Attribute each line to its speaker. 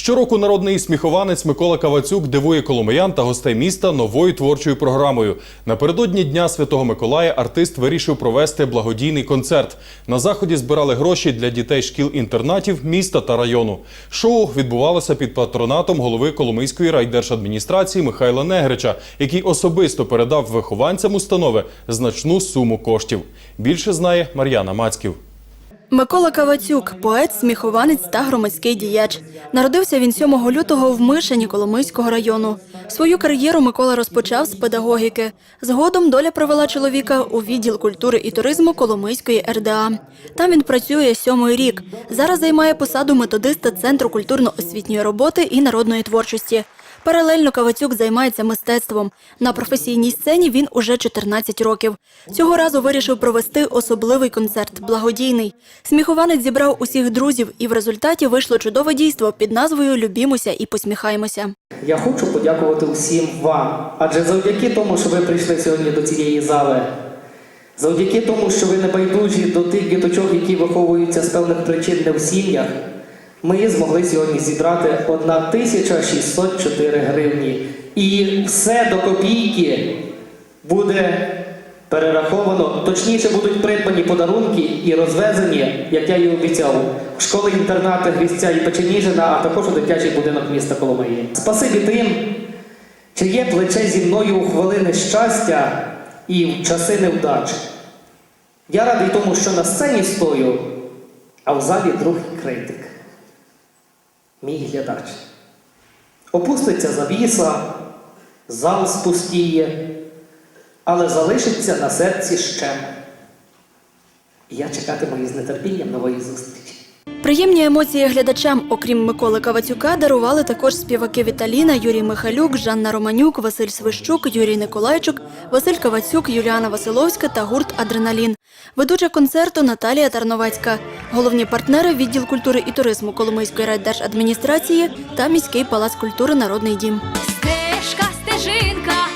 Speaker 1: Щороку народний сміхованець Микола Кавацюк дивує коломиян та гостей міста новою творчою програмою. Напередодні Дня Святого Миколая артист вирішив провести благодійний концерт. На заході збирали гроші для дітей шкіл-інтернатів міста та району. Шоу відбувалося під патронатом голови Коломийської райдержадміністрації Михайла Негрича, який особисто передав вихованцям установи значну суму коштів. Більше знає Мар'яна Мацьків.
Speaker 2: Микола Кавацюк – поет, сміхованець та громадський діяч. Народився він 7 лютого в Мишені Коломийського району. Свою кар'єру Микола розпочав з педагогіки. Згодом доля привела чоловіка у відділ культури і туризму Коломийської РДА. Там він працює сьомий рік. Зараз займає посаду методиста Центру культурно-освітньої роботи і народної творчості. Паралельно Кавацюк займається мистецтвом. На професійній сцені він уже 14 років. Цього разу вирішив провести особливий концерт благодійний. Сміхованець зібрав усіх друзів, і в результаті вийшло чудове дійство під назвою Любімося і посміхаймося.
Speaker 3: Я хочу подякувати усім вам, адже завдяки тому, що ви прийшли сьогодні до цієї зали, завдяки тому, що ви не байдужі до тих діточок, які виховуються з певних причин не в сім'ях, ми змогли сьогодні зібрати 1604 гривні. І все до копійки буде перераховано, точніше будуть придбані подарунки і розвезені, як я і обіцяв, в школи-інтернати Грізця і Печеніжина, а також у дитячий будинок міста Коломиї. Спасибі тим, чиє плече зі мною у хвилини щастя і в часи невдач. Я радий тому, що на сцені стою, а в залі другий критик. Мій глядач. Опуститься завіса, зал спустіє, але залишиться на серці щем. І я чекатиму із нетерпінням нової зустрічі.
Speaker 2: Приємні емоції глядачам, окрім Миколи Кавацюка, дарували також співаки Віталіна, Юрій Михалюк, Жанна Романюк, Василь Свищук, Юрій Николайчук, Василь Кавацюк, Юліана Василовська та гурт Адреналін. Ведуча концерту Наталія Тарновецька. Головні партнери відділ культури і туризму Коломийської райдержадміністрації та міський палац культури Народний дім.
Speaker 4: Стежка, стежинка,